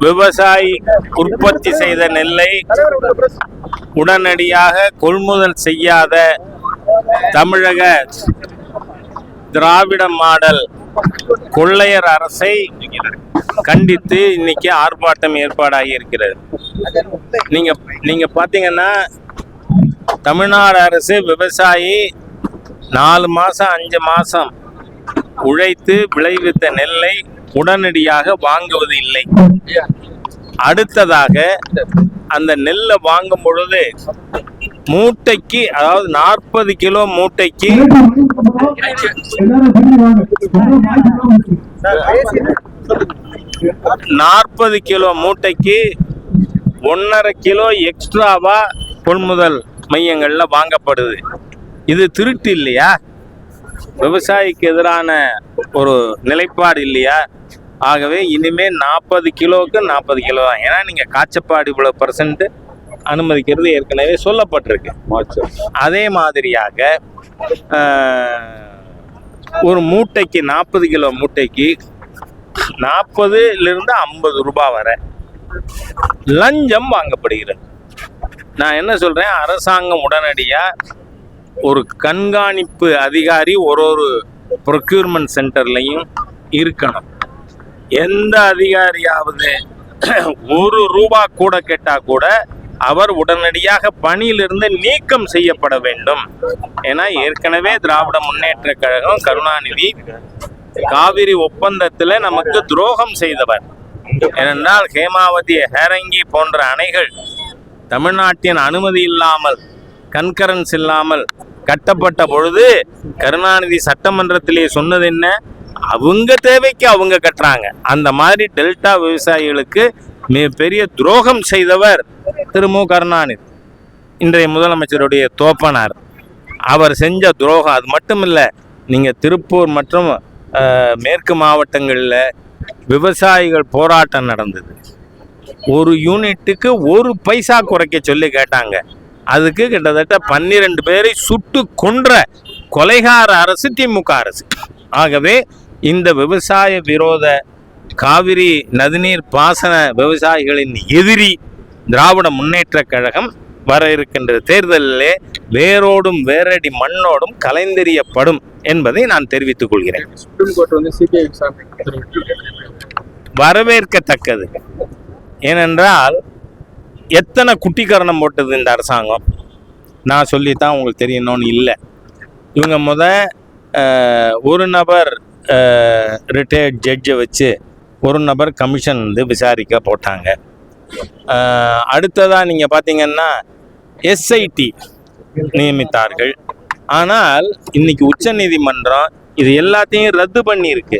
விவசாயி உற்பத்தி செய்த நெல்லை உடனடியாக கொள்முதல் செய்யாத தமிழக திராவிட மாடல் கொள்ளையர் அரசை கண்டித்து இன்னைக்கு ஆர்ப்பாட்டம் ஏற்பாடாகி இருக்கிறது. நீங்க நீங்க பாத்தீங்கன்னா தமிழ்நாடு அரசு விவசாயி நாலு மாசம் அஞ்சு மாசம் உழைத்து விளைவித்த நெல்லை உடனடியாக வாங்குவது இல்லை. அடுத்ததாக அந்த நெல்லை வாங்கும் பொழுது மூட்டைக்கு அதாவது நாற்பது கிலோ மூட்டைக்கு நாற்பது கிலோ மூட்டைக்கு ஒன்னரை கிலோ எக்ஸ்ட்ராவா கொள்முதல் மையங்கள்ல வாங்கப்படுது. இது திருட்டு இல்லையா? விவசாயிக்கு எதிரான ஒரு நிலைப்பாடு இல்லையா? ஆகவே இனிமே நாற்பது கிலோவுக்கு நாற்பது கிலோ தான். ஏன்னா நீங்க காய்ச்சப்பாடு இவ்வளவு பர்சன்ட் அனுமதிக்கிறது ஏற்கனவே சொல்லப்பட்டிருக்கு. அதே மாதிரியாக ஒரு மூட்டைக்கு நாற்பது கிலோ மூட்டைக்கு நாற்பதுலேருந்து ஐம்பது ரூபாய் வரை லஞ்சம் வாங்கப்படுகிறது. நான் என்ன சொல்கிறேன் அரசாங்கம் உடனடியாக ஒரு கண்காணிப்பு அதிகாரி ஒரு ஒரு ப்ரொக்யூர்மெண்ட் சென்டர்லையும் இருக்கணும். எந்த அதிகாரியாவது ஒரு ரூபா கூட கேட்டால் கூட அவர் உடனடியாக பணியிலிருந்து நீக்கம் செய்யப்பட வேண்டும். ஏன்னா ஏற்கனவே திராவிட முன்னேற்ற கழகம் கருணாநிதி காவிரி ஒப்பந்தத்தில் நமக்கு துரோகம் செய்தவர். ஏனென்றால் ஹேமாவதி ஹேரங்கி போன்ற அணைகள் தமிழ்நாட்டின் அனுமதி இல்லாமல் கன்கரன்ஸ் இல்லாமல் கட்டப்பட்ட பொழுது கருணாநிதி சட்டமன்றத்திலே சொன்னது என்ன? அவங்க தேவைக்கு அவங்க கட்டுறாங்க. அந்த மாதிரி டெல்டா விவசாயிகளுக்கு மிகப்பெரிய துரோகம் செய்தவர் திரு மு. கருணாநிதி. இன்றைய முதலமைச்சருடைய தோப்பனார். அவர் செஞ்ச துரோகம் அது மட்டும் இல்லை நீங்கள் திருப்பூர் மற்றும் மேற்கு மாவட்டங்களில் விவசாயிகள் போராட்டம் நடந்தது. ஒரு யூனிட்டுக்கு ஒரு பைசா குறைக்க சொல்லி கேட்டாங்க. அதுக்கு கிட்டத்தட்ட பன்னிரெண்டு பேரை சுட்டு கொன்ற கொலைகார அரசு திமுக அரசு ஆகவே இந்த விவசாய விரோத காவிரி நதிநீர் பாசன விவசாயிகளின் எதிரி திராவிட முன்னேற்ற கழகம் வர இருக்கின்ற தேர்தலிலே வேரோடும் வேரடி மண்ணோடும் கலைந்தெறியப்படும் என்பதை நான் தெரிவித்துக் கொள்கிறேன். வரவேற்கத்தக்கது ஏனென்றால் எத்தனை குட்டிக்கரணம் போட்டது இந்த அரசாங்கம்? நான் சொல்லித்தான் உங்களுக்கு தெரியணும்னு இல்லை. இவங்க முத ஒரு நபர் ரிட்டையர்ட் ஜட்ஜை வச்சு ஒரு நபர் கமிஷன் வந்து விசாரிக்க போட்டாங்க. அடுத்ததாக நீங்கள் பார்த்தீங்கன்னா எஸ்ஐடி நியமித்தார்கள். ஆனால் இன்னைக்கு உச்சநீதிமன்றம் இது எல்லாத்தையும் ரத்து பண்ணியிருக்கு.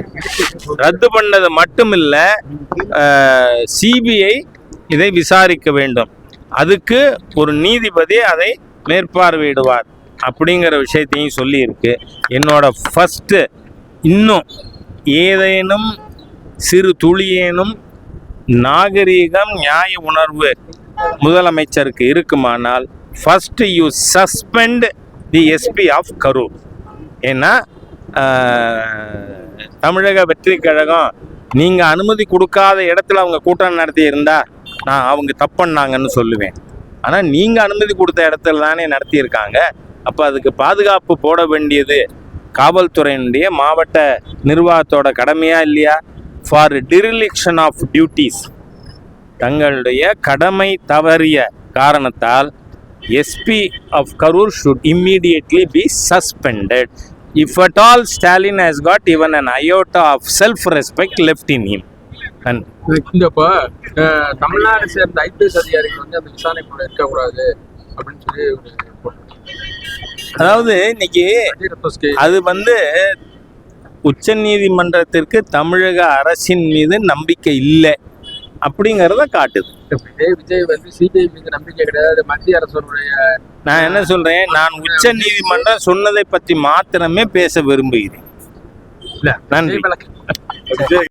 ரத்து பண்ணது மட்டும் இல்லை சிபிஐ இதை விசாரிக்க வேண்டும். அதுக்கு ஒரு நீதிபதி அதை மேற்பார்வையிடுவார். அப்படிங்கிற விஷயத்தையும் சொல்லியிருக்கு. என்னோட ஃபஸ்ட்டு இன்னும் ஏதேனும் சிறு துளியேனும் நாகரீகம் நியாய உணர்வு முதலமைச்சருக்கு இருக்குமானால் first you suspend the SP of Karur ஏன்னா தமிழக வெற்றி கழகம் நீங்கள் அனுமதி கொடுக்காத இடத்துல அவங்க கூட்டம் நடத்தி இருந்தால் நான் அவங்க தப்புன்னாங்கன்னு சொல்லுவேன். ஆனால் நீங்கள் அனுமதி கொடுத்த இடத்துல தானே நடத்தியிருக்காங்க. அப்போ அதுக்கு பாதுகாப்பு போட வேண்டியது காவல்துறையினுடைய மாவட்ட நிர்வாகத்தோட கடமையா இல்லையா? ஃபார் டிரிலிக்ஷன் ஆஃப் டியூட்டிஸ் தங்களுடைய கடமை தவறிய காரணத்தால் SP of Karur should immediately be suspended if at all Stalin has got even an iota of self respect left in him and இந்த இப்போ அஹ், தமிழ்நாடு சேர்ந்த ஐபிஎஸ் அதிகாரிகள் வந்து அந்த விசாரணைக்குள்ள இருக்கக்கூடாது அப்படின்னு சொல்லி. அதாவது இன்னைக்கு அது வந்து உச்ச நீதிமன்றத்திற்கு தமிழக அரசின் மீது நம்பிக்கை இல்லை அப்படிங்கிறத காட்டுது. விஜய் விஜய் வந்து சிபிஐ மீது நம்பிக்கை கிடையாது. மத்திய அரசுடைய நான் என்ன சொல்றேன்? நான் உச்ச நீதிமன்றம் சொன்னதை பற்றி மாத்திரமே பேச விரும்புகிறேன். இல்ல நன்றி.